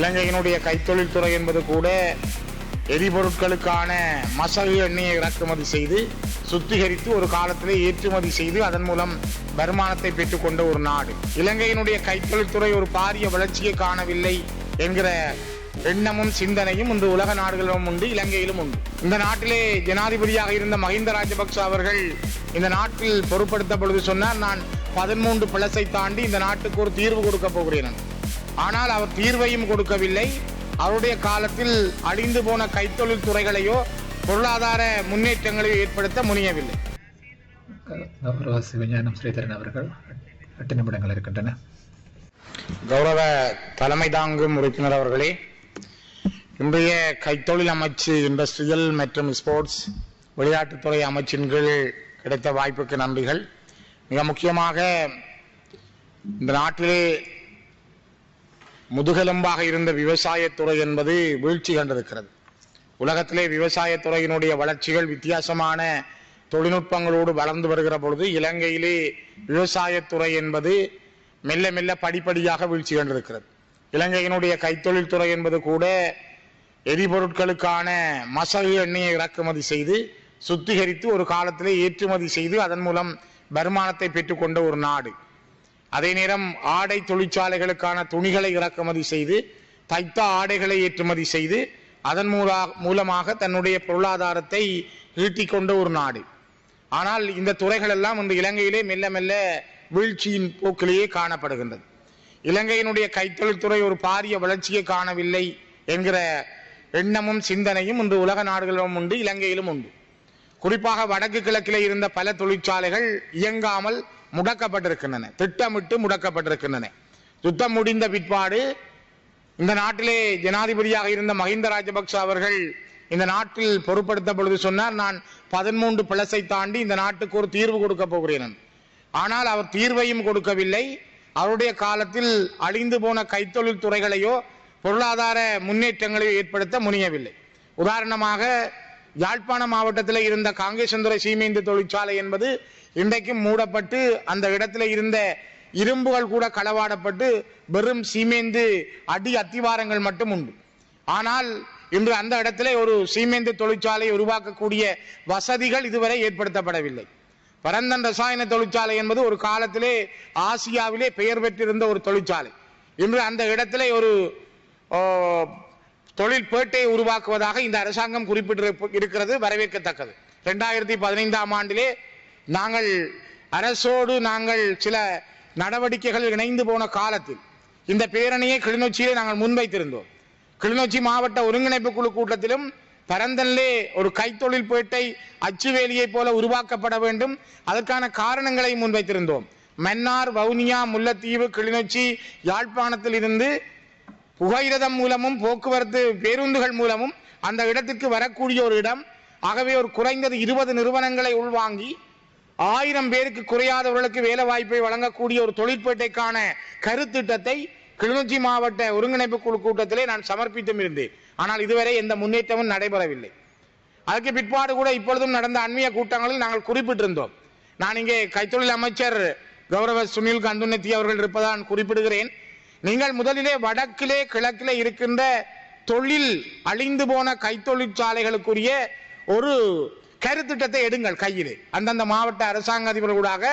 இலங்கையினுடைய கைத்தொழில் துறை என்பது கூட எரிபொருட்களுக்கான மசகு எண்ணெயை இறக்குமதி செய்து சுத்திகரித்து ஒரு காலத்திலே ஏற்றுமதி செய்து அதன் மூலம் வருமானத்தை பெற்றுக்கொண்ட ஒரு நாடு. இலங்கையினுடைய கைத்தொழில்துறை ஒரு பாரிய வளர்ச்சியை காணவில்லை என்கிற எண்ணமும் சிந்தனையும் இந்த உலக நாடுகளிலும் உண்டு இலங்கையிலும் உண்டு. இந்த நாட்டிலே ஜனாதிபதியாக இருந்த மஹிந்த ராஜபக்ச அவர்கள் இந்த நாட்டில் பொருட்படுத்த பொழுது சொன்னார் நான் பதிமூன்று பிளஸை தாண்டி இந்த நாட்டுக்கு ஒரு தீர்வு கொடுக்க போகிறேன் ஆனால் அவர் தீர்வையும் கொடுக்கவில்லை. அவருடைய காலத்தில் அழிந்து போன கைத்தொழில் துறைகளையோ பொருளாதார முன்னேற்றங்களையோ ஏற்படுத்த முனையவில்லை. கௌரவ சிவஞானம் ஸ்ரீதரன் அவர்கள் எட்டு நிமிடங்கள் இருக்கின்றன. கௌரவ தலைமை தாங்கும் உறுப்பினர் அவர்களே இன்றைய கைத்தொழில் அமைச்சு இண்டஸ்ட்ரியல் மற்றும் ஸ்போர்ட்ஸ் விளையாட்டுத்துறை அமைச்சின் கீழ் கிடைத்த வாய்ப்புக்கு நன்றிகள். மிக முக்கியமாக இந்த நாட்டிலே முதுகெலும்பாக இருந்த விவசாயத்துறை என்பது வீழ்ச்சி கண்டிருக்கிறது. உலகத்திலே விவசாயத்துறையினுடைய வளர்ச்சிகள் வித்தியாசமான தொழில்நுட்பங்களோடு வளர்ந்து வருகிற பொழுது இலங்கையிலே விவசாயத்துறை என்பது மெல்ல மெல்ல படிப்படியாக வீழ்ச்சி கண்டிருக்கிறது. இலங்கையினுடைய கைத்தொழில் துறை என்பது கூட எரிபொருட்களுக்கான மசகு எண்ணெயை இறக்குமதி செய்து சுத்திகரித்து ஒரு காலத்திலே ஏற்றுமதி செய்து அதன் மூலம் வருமானத்தை பெற்றுக்கொண்ட ஒரு நாடு. அதே நேரம் ஆடை தொழிற்சாலைகளுக்கான துணிகளை இறக்குமதி செய்து தைத்த ஆடைகளை ஏற்றுமதி செய்து அதன் மூலா மூலமாக தன்னுடைய பொருளாதாரத்தை ஈட்டிக் கொண்ட ஒரு நாடு. ஆனால் இந்த துறைகள் எல்லாம் இந்த இலங்கையிலே மெல்ல மெல்ல வீழ்ச்சியின் போக்கிலேயே காணப்படுகின்றது. இலங்கையினுடைய கைத்தொழில் துறை ஒரு பாரிய வளர்ச்சியை காணவில்லை என்கிற எண்ணமும் சிந்தனையும் இன்று உலக நாடுகளிலும் உண்டு இலங்கையிலும் உண்டு. குறிப்பாக வடக்கு கிழக்கிலே இருந்த பல தொழிற்சாலைகள் இயங்காமல் முடக்கப்பட்டிருக்கின்றன. திட்டமிட்டு முடக்கப்பட்டிருக்கின்றன. யுத்தம் முடிந்த பிற்பாடு இந்த நாட்டிலே ஜனாதிபதியாக இருந்த மஹிந்த ராஜபக்ச அவர்கள் இந்த நாட்டில் பொறுப்படுத்த பொழுது சொன்னார் நான் பதிமூன்று பிளஸை தாண்டி இந்த நாட்டுக்கு ஒரு தீர்வு கொடுக்க போகிறேன். ஆனால் அவர் தீர்வையும் கொடுக்கவில்லை. அவருடைய காலத்தில் அழிந்து போன கைத்தொழில் துறைகளையோ பொருளாதார முன்னேற்றங்களையோ ஏற்படுத்த முனையவில்லை. உதாரணமாக யாழ்ப்பாண மாவட்டத்தில் இருந்த காங்கேசந்துறை சீமேந்து தொழிற்சாலை என்பது இன்றைக்கும் மூடப்பட்டு அந்த இடத்துல இருந்த இரும்புகள் கூட களவாடப்பட்டு வெறும் சீமேந்து அடி அத்திவாரங்கள் மட்டும் உண்டு. ஆனால் இன்று அந்த இடத்துல ஒரு சீமேந்து தொழிற்சாலையை உருவாக்கக்கூடிய வசதிகள் இதுவரை ஏற்படுத்தப்படவில்லை. பரந்தன் ரசாயன தொழிற்சாலை என்பது ஒரு காலத்திலே ஆசியாவிலே பெயர் பெற்றிருந்த ஒரு தொழிற்சாலை. இன்று அந்த இடத்துல ஒரு ஓ, தொழில் பேட்டையை உருவாக்குவதாக இந்த அரசாங்கம் குறிப்பிட்டு இருக்கிறது வரவேற்கத்தக்கது. ரெண்டாயிரத்தி பதினைந்தாம் ஆண்டிலே நாங்கள் அரசோடு நாங்கள் சில நடவடிக்கைகள் இணைந்து போன காலத்தில் இந்த பேரணியை கிளிநொச்சியிலே நாங்கள் முன்வைத்திருந்தோம். கிளிநொச்சி மாவட்ட ஒருங்கிணைப்பு குழு கூட்டத்திலும் பரந்தனிலே ஒரு கைத்தொழில் பேட்டை அச்சுவேலியை போல உருவாக்கப்பட வேண்டும். அதற்கான காரணங்களை முன்வைத்திருந்தோம். மன்னார் வவுனியா முல்லைத்தீவு கிளிநொச்சி யாழ்ப்பாணத்தில் இருந்து புகையிரதம் மூலமும் போக்குவரத்து பேருந்துகள் மூலமும் அந்த இடத்திற்கு வரக்கூடிய ஒரு இடம். ஆகவே ஒரு குறைந்தது இருபது நிறுவனங்களை உள்வாங்கி ஆயிரம் பேருக்கு குறையாதவர்களுக்கு வேலை வாய்ப்பை வழங்கக்கூடிய ஒரு தொழிற்பேட்டைக்கான கருத்திட்டத்தை கிளிநொச்சி மாவட்ட ஒருங்கிணைப்பு குழு கூட்டத்திலே நான் சமர்ப்பித்தும் இருந்தேன். ஆனால் இதுவரை எந்த முன்னேற்றமும் நடைபெறவில்லை. அதுக்கு பிற்பாடு கூட இப்பொழுதும் நடந்த அண்மைய கூட்டங்களில் நாங்கள் குறிப்பிட்டிருந்தோம். நான் இங்கே கைத்தொழில் அமைச்சர் கௌரவ சுனில் கந்துநெத்தி அவர்கள் இருப்பதான் குறிப்பிடுகிறேன். நீங்கள் முதலிலே வடக்கிலே கிழக்கிலே இருக்கின்ற தொழில் அழிந்து போன கைத்தொழிற்சாலைகளுக்குரிய ஒரு கருத்திட்டத்தை எடுங்கள் கையிலே. அந்தந்த மாவட்ட அரசாங்க அதிபர்களாக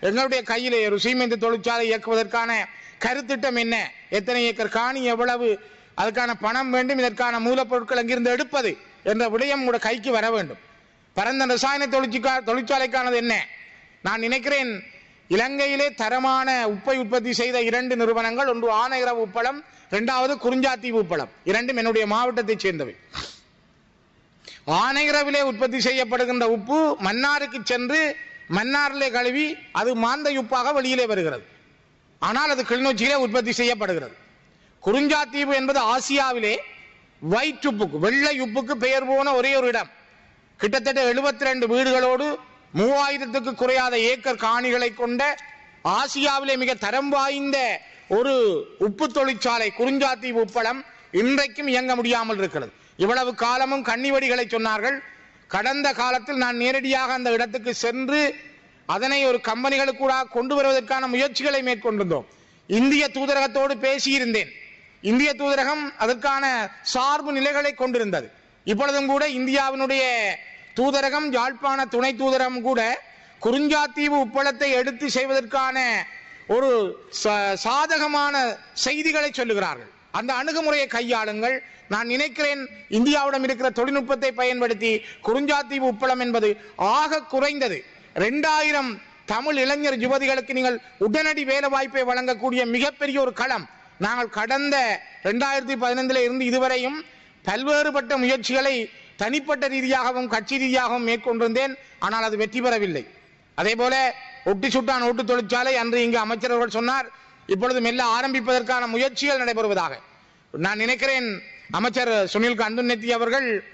எங்களுடைய கையிலே ஒரு சீமெந்து தொழிற்சாலை இயக்குவதற்கான கருத்திட்டம் என்ன? எத்தனை ஏக்கர் காணி எவ்வளவு? அதுக்கான பணம் வேண்டும் இதற்கான மூலப்பொருட்கள் அங்கிருந்து எடுப்பது என்ற விடயம் உங்களோட கைக்கு வர வேண்டும். பரந்த ரசாயன தொழிற்சிக்கா தொழிற்சாலைக்கானது என்ன? நான் நினைக்கிறேன் இலங்கையிலே தரமான உப்பை உற்பத்தி செய்த இரண்டு நிறுவனங்கள் ஒன்று ஆனையரவு உப்பளம் இரண்டாவது குறிஞ்சாத்தீவு உப்பளம். இரண்டும் என்னுடைய மாவட்டத்தைச் சேர்ந்தவை. ஆனையரவிலே உற்பத்தி செய்யப்படுகின்ற உப்பு மன்னாருக்கு சென்று மன்னாரிலே கழுவி அது மாந்தை உப்பாக வெளியிலே வருகிறது. ஆனால் அது கிளிநொச்சியிலே உற்பத்தி செய்யப்படுகிறது. குறிஞ்சாத்தீவு என்பது ஆசியாவிலே வயிற்றுப்புக்கு உப்புக்கு வெள்ளை உப்புக்கு பெயர் போன ஒரே ஒரு இடம். கிட்டத்தட்ட 72 ரெண்டு வீடுகளோடு மூவாயிரத்துக்கு குறையாத ஏக்கர் காணிகளை கொண்ட ஆசியாவிலே மிக தரம் வாய்ந்த ஒரு உப்பு தொழிற்சாலை குறிஞ்சாத்தீவு உப்பளம் இன்றைக்கும் இயங்க முடியாமல் இருக்கிறது. இவ்வளவு காலமும் கன்னிவடிகளை சொன்னார்கள். கடந்த காலத்தில் நான் நேரடியாக அந்த இடத்துக்கு சென்று அதனை ஒரு கம்பெனிகளுக்கு கூட கொண்டு வருவதற்கான முயற்சிகளை மேற்கொண்டிருந்தோம். இந்திய தூதரகத்தோடு பேசியிருந்தேன். இந்திய தூதரகம் அதற்கான சார்பு நிலைகளை கொண்டிருந்தது. இப்பொழுதும் கூட இந்தியாவினுடைய தூதரகம் யாழ்ப்பாண துணை தூதரகம் கூட குறிஞ்சாத்தீவு உப்பளத்தை எடுத்து செய்வதற்கான ஒரு சாதகமான செய்திகளை சொல்லுகிறார்கள். அந்த அணுகுமுறையை கையாளுங்கள். நான் நினைக்கிறேன் இந்தியாவிடம் இருக்கிற தொழில்நுட்பத்தை பயன்படுத்தி குறிஞ்சாத்தீவு உப்பளம் என்பது ஆக குறைந்தது. ரெண்டாயிரம் தமிழ் இளைஞர் யுவதிகளுக்கு நீங்கள் உடனடி வேலை வாய்ப்பை வழங்கக்கூடிய மிகப்பெரிய ஒரு களம். நாங்கள் கடந்த ரெண்டாயிரத்தி பதினைந்துல இருந்து இதுவரையும் பல்வேறுபட்ட முயற்சிகளை தனிப்பட்ட ரீதியாகவும் கட்சி ரீதியாகவும் மேற்கொண்டிருந்தேன். ஆனால் அது வெற்றி பெறவில்லை. அதே போல ஒட்டி சுட்டான் ஓட்டு தொழிற்சாலை அன்று இங்கு அமைச்சர் சொன்னார் இப்பொழுது மெல்ல ஆரம்பிப்பதற்கான முயற்சிகள் நடைபெறுவதாக. நான் நினைக்கிறேன் அமைச்சர் சுனில் கந்துநெத்தி அவர்கள்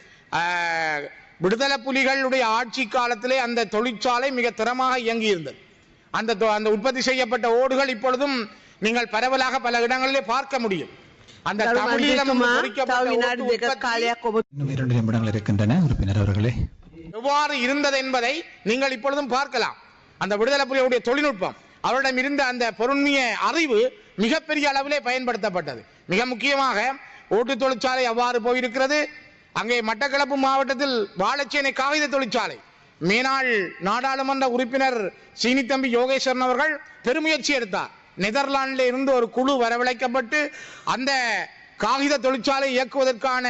விடுதலை புலிகளுடைய ஆட்சி காலத்திலே அந்த தொழிற்சாலை மிக திறமாக இயங்கி இருந்தது அந்த தொ- அந்த உற்பத்தி செய்யப்பட்ட ஓடுகள் இப்பொழுதும் நீங்கள் பரவலாக பல இடங்களிலே பார்க்க முடியும். அந்த இரண்டு நிமிடங்கள் இருக்கின்றன. உறுப்பினர் அவர்களே. எவ்வாறு இருந்தது என்பதை நீங்கள் இப்பொழுதும் பார்க்கலாம். அந்த விடுதலை புலிகளுடைய தொழில்நுட்பம் அவரிடம் இருந்த அந்த பொருண்மைய அறிவு மிகப்பெரிய அளவிலே பயன்படுத்தப்பட்டது. மிக முக்கியமாக ஓட்டு தொழிற்சாலை அவ்வாறு போயிருக்கிறது. அங்கே மட்டக்களப்பு மாவட்டத்தில் வாழைச்சேனை காகித தொழிற்சாலை மேனாள் நாடாளுமன்ற உறுப்பினர் சீனித்தம்பி யோகேஸ்வரன் அவர்கள் பெருமுயற்சி எடுத்தார். நெதர்லாண்டில் இருந்து ஒரு குழு வரவழைக்கப்பட்டு அந்த காகித தொழிற்சாலை இயக்குவதற்கான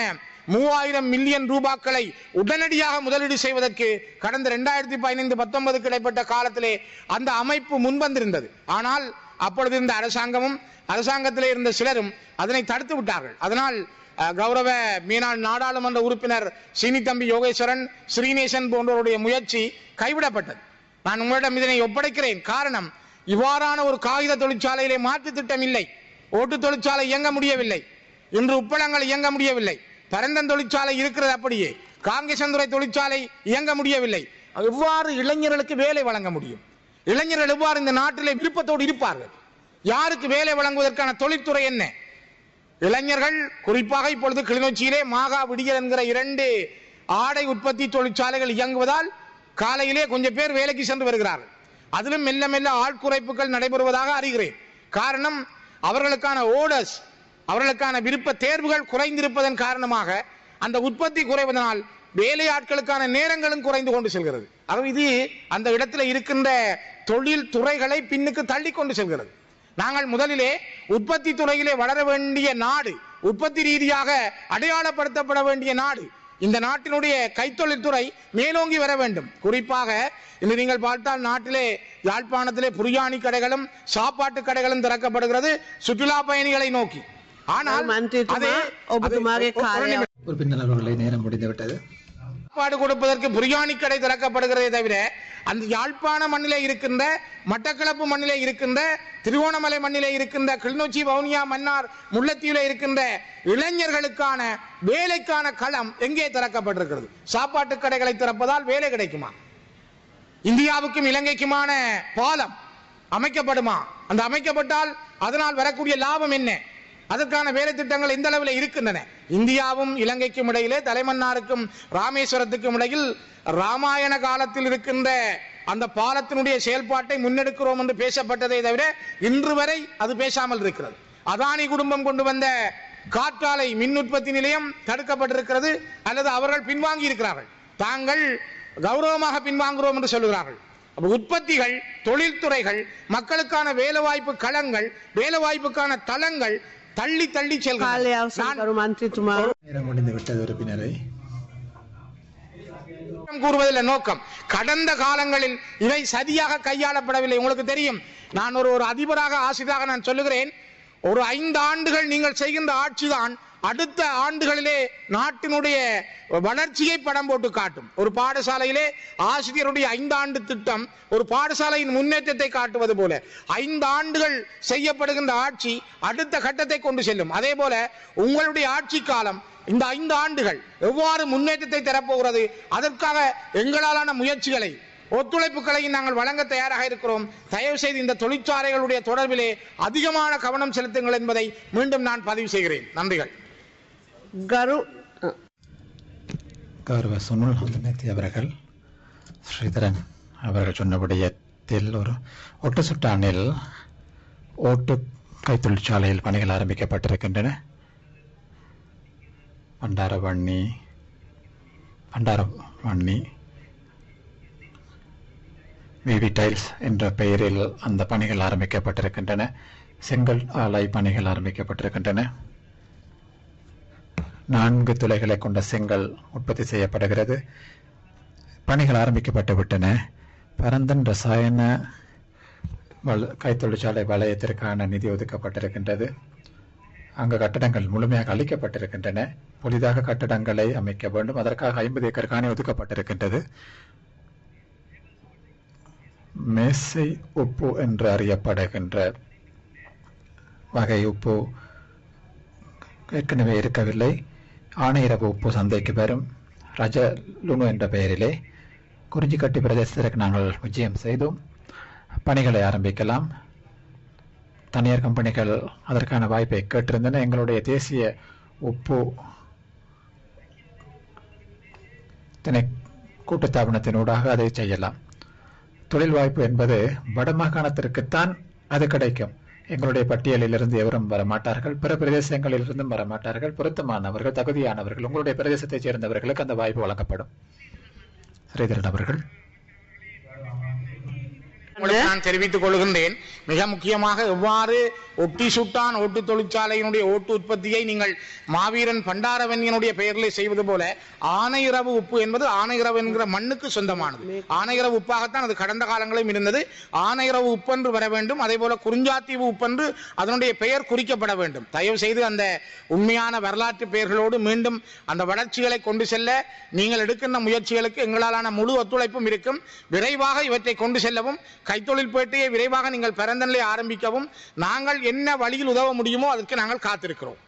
மூவாயிரம் மில்லியன் ரூபாக்களை உடனடியாக முதலீடு செய்வதற்கு கடந்த இரண்டாயிரத்தி பதினைந்து பத்தொன்பதுக்கு இடைப்பட்ட காலத்திலே அந்த அமைப்பு முன்வந்திருந்தது. ஆனால் அப்பொழுது இருந்த அரசாங்கமும் அரசாங்கத்திலே இருந்த சிலரும் அதனை தடுத்து விட்டார்கள். அதனால் கௌரவ மீனாள் நாடாளுமன்ற உறுப்பினர் சீனித்தம்பி யோகேஸ்வரன் ஸ்ரீநேசன் போன்றவருடைய முயற்சி கைவிடப்பட்டது. நான் உங்களிடம் இதனை ஒப்படைக்கிறேன். காரணம் இவ்வாறான ஒரு காகித தொழிற்சாலையிலே மாற்று திட்டம் இல்லை. ஓட்டு தொழிற்சாலை இயங்க முடியவில்லை. இன்று உப்பளங்கள் இயங்க முடியவில்லை. பரந்தன் தொழிற்சாலை இருக்கிறது அப்படியே. காங்கேசந்துறை தொழிற்சாலை இயங்க முடியவில்லை. எவ்வாறு இளைஞர்களுக்கு வேலை வழங்க முடியும்? இளைஞர்கள் எவ்வாறு இந்த நாட்டிலே விருப்பத்தோடு இருப்பார்கள்? யாருக்கு வேலை வழங்குவதற்கான தொழில்துறை என்ன? இளைஞர்கள் குறிப்பாக இப்பொழுது கிளிநொச்சியிலே மாகா விடியல் என்கிற இரண்டு ஆடை உற்பத்தி தொழிற்சாலைகள் இயங்குவதால் காலையிலே கொஞ்சம் பேர் வேலைக்கு சென்று வருகிறார்கள். அதிலும் மெல்ல மெல்ல ஆட்குறைப்புகள் நடைபெறுவதாக அறிகிறேன். காரணம் அவர்களுக்கான ஓடர்ஸ் அவர்களுக்கான விருப்ப தேர்வுகள் குறைந்திருப்பதன் காரணமாக அந்த உற்பத்தி குறைவதனால் வேலை ஆட்களுக்கான நேரங்களும் குறைந்து கொண்டு செல்கிறது. ஆகவே இது அந்த இடத்துல இருக்கின்ற தொழில் துறைகளை பின்னுக்கு தள்ளி கொண்டு செல்கிறது. நாங்கள் முதலிலே உற்பத்தி துறையிலே வளர வேண்டிய நாடு உற்பத்தி ரீதியாக அடையாளப்படுத்தப்பட வேண்டிய நாடு இந்த நாட்டினுடைய கைத்தொழில்துறை மேலோங்கி வர வேண்டும். குறிப்பாக இன்று நீங்கள் பார்த்தால் நாட்டிலே யாழ்ப்பாணத்திலே புரியாணி கடைகளும் சாப்பாட்டு கடைகளும் திறக்கப்படுகிறது சுற்றுலா பயணிகளை நோக்கி. ஆனால் அதே நேரம் முடிந்துவிட்டது. சாப்பாடு கொடுப்பதற்கு பிரியாணி கடை திறக்கப்படுகிறதே தவிர அந்த யாழ்ப்பாண மண்ணிலே இருக்கின்ற மட்டக்களப்பு மண்ணிலே இருக்கின்ற திருவோணமலை மண்ணிலே இருக்கின்ற கிளிநொச்சி வவுனியா மன்னார் முல்லைத்தீவிலே இருக்கின்ற இளைஞர்களுக்கான வேலைக்கான களம் எங்கே திறக்கப்பட்டிருக்கிறது? சாப்பாட்டு கடைகளை திறப்பதால் வேலை கிடைக்குமா? இந்தியாவுக்கும் இலங்கைக்குமான பாலம் அமைக்கப்படுமா? அந்த அமைக்கப்பட்டால் அதனால் வரக்கூடிய லாபம் என்ன? அதற்கான வேலை திட்டங்கள் எந்த அளவில் இருக்கின்றன. இந்தியாவும் இலங்கைக்கும் இடையிலே தலைமன்னாருக்கும் ராமேஸ்வரத்துக்கும் இடையில் ராமாயண காலத்தில் இருக்கின்ற அந்த பாலத்தினுடைய செயல்பாட்டை முன்னெடுக்கிறோம் என்று பேசப்பட்டதை தவிர இன்று வரை அது பேசாமல் இருக்கிறது. அதானி குடும்பம் கொண்டு வந்த காற்றாலை மின் உற்பத்தி நிலையம் தடுக்கப்பட்டிருக்கிறது அல்லது அவர்கள் பின்வாங்கி இருக்கிறார்கள். தாங்கள் கௌரவமாக பின்வாங்குகிறோம் என்று சொல்லுகிறார்கள். உற்பத்திகள் தொழில்துறைகள் மக்களுக்கான வேலைவாய்ப்பு களங்கள் வேலைவாய்ப்புக்கான தளங்கள் தள்ளி தள்ளி செல்கிறது உறுப்பினரை. கூறுவதில் நோக்கம். கடந்த காலங்களில் இவை சரியாக கையாளப்படவில்லை. உங்களுக்கு தெரியும் நான் ஒரு ஒரு அதிபராக ஆசிரியராக நான் சொல்லுகிறேன் ஒரு ஐந்து ஆண்டுகள் நீங்கள் செய்கின்ற ஆட்சிதான் அடுத்த ஆண்டுகளிலே நாட்டினுடைய வளர்ச்சியை படம் போட்டு காட்டும். ஒரு பாடசாலையிலே ஆசிரியருடைய ஐந்தாண்டு திட்டம் ஒரு பாடசாலையின் முன்னேற்றத்தை காட்டுவது போல. ஐந்து ஆண்டுகள் செய்யப்படுகின்ற ஆட்சி அடுத்த கட்டத்தை கொண்டு செல்லும். அதே போல உங்களுடைய ஆட்சி காலம் இந்த ஐந்து ஆண்டுகள் எவ்வாறு முன்னேற்றத்தை தரப்போகிறது அதற்காக எங்களாலான முயற்சிகளை ஒத்துழைப்புகளை நாங்கள் வழங்க தயாராக இருக்கிறோம். தயவு செய்து இந்த தொழிற்சாலைகளுடைய தொடர்பிலே அதிகமான கவனம் செலுத்துங்கள் என்பதை மீண்டும் நான் பதிவு செய்கிறேன். நன்றிகள். ගරු கௌரவ சுனில் ஹந்தனேத்தி அவர்கள் ஸ்ரீதரன் அவர்கள் சொன்ன விடயத்தில் ஒரு ஒட்டு சுட்டானில் ஓட்டு கைத்தொழிற்சாலையில் பணிகள் ஆரம்பிக்கப்பட்டிருக்கின்றன. பண்டாரவண்ணி பண்டாரவண்ணி விவி டைல்ஸ் என்ற பெயரில் அந்த பணிகள் ஆரம்பிக்கப்பட்டிருக்கின்றன. செங்கல் ஆலை பணிகள் ஆரம்பிக்கப்பட்டிருக்கின்றன. நான்கு துளைகளை கொண்ட செங்கல் உற்பத்தி செய்யப்படுகிறது. பணிகள் ஆரம்பிக்கப்பட்டு விட்டன. பரந்தன் ரசாயன வள கைத்தொழிற்சாலை வலயத்திற்கான நிதி ஒதுக்கப்பட்டிருக்கின்றது. அங்கு கட்டடங்கள் முழுமையாக அளிக்கப்பட்டிருக்கின்றன புதிதாக கட்டடங்களை அமைக்க வேண்டும். அதற்காக ஐம்பது ஏக்கர் காணி ஒதுக்கப்பட்டிருக்கின்றது. மேசை உப்பு என்று அறியப்படுகின்ற வகை உப்பு ஏற்கனவே இருக்கவில்லை. ஆணையரவு உப்பு சந்தைக்கு வரும் ரஜ லுனு என்ற பெயரிலே குறிஞ்சிக்கட்டி பிரதேசத்திற்கு நாங்கள் விஜயம் செய்தோம் பணிகளை ஆரம்பிக்கலாம் தனியார் கம்பெனிகள் அதற்கான வாய்ப்பை கேட்டிருந்தன எங்களுடைய தேசிய உப்பு திணை கூட்டுத்தாபனத்தினூடாக அதை செய்யலாம் தொழில் வாய்ப்பு என்பது வடமாகாணத்திற்குத்தான் அது கிடைக்கும் எங்களுடைய பட்டியலிலிருந்து எவரும் வர மாட்டார்கள் பிற பிரதேசங்களிலிருந்தும் வர மாட்டார்கள் பொருத்தமானவர்கள் தகுதியானவர்கள் உங்களுடைய பிரதேசத்தைச் சேர்ந்தவர்களுக்கு அந்த வாய்ப்பு வழங்கப்படும். ஸ்ரீதரன் அவர்கள். உங்களுக்கு நான் தெரிவித்துக் கொள்கின்றேன். மிக முக்கியமாக எவ்வாறு ஒட்டி சுட்டான் ஓட்டு தொழிற்சாலையினுடைய ஓட்டு உற்பத்தியை நீங்கள் மாவீரன் பண்டாரவன்யனுடைய பெயரிலே செய்வது போல ஆனையிரவு உப்பு என்பது ஆனையிரவு என்கிற மண்ணுக்கு சொந்தமானது. ஆனையிரவு உப்பாகத்தான் அது கடந்த காலங்களிலும் இருந்தது. ஆனையிரவு உப்பென்று வர வேண்டும். அதே போல குறிஞ்சாத்தீவு உப்பென்று அதனுடைய பெயர் குறிக்கப்பட வேண்டும். தயவு செய்து அந்த உண்மையான வரலாற்று பெயர்களோடு மீண்டும் அந்த வளர்ச்சிகளை கொண்டு செல்ல நீங்கள் எடுக்கின்ற முயற்சிகளுக்கு எங்களாலான முழு ஒத்துழைப்பும் இருக்கும். விரைவாக இவற்றை கொண்டு செல்லவும் கைத்தொழில் பேட்டையை விரைவாக நீங்கள் பிறந்தநிலை ஆரம்பிக்கவும். நாங்கள் என்ன வழியில் உதவ முடியுமோ அதற்கு நாங்கள் காத்திருக்கிறோம்.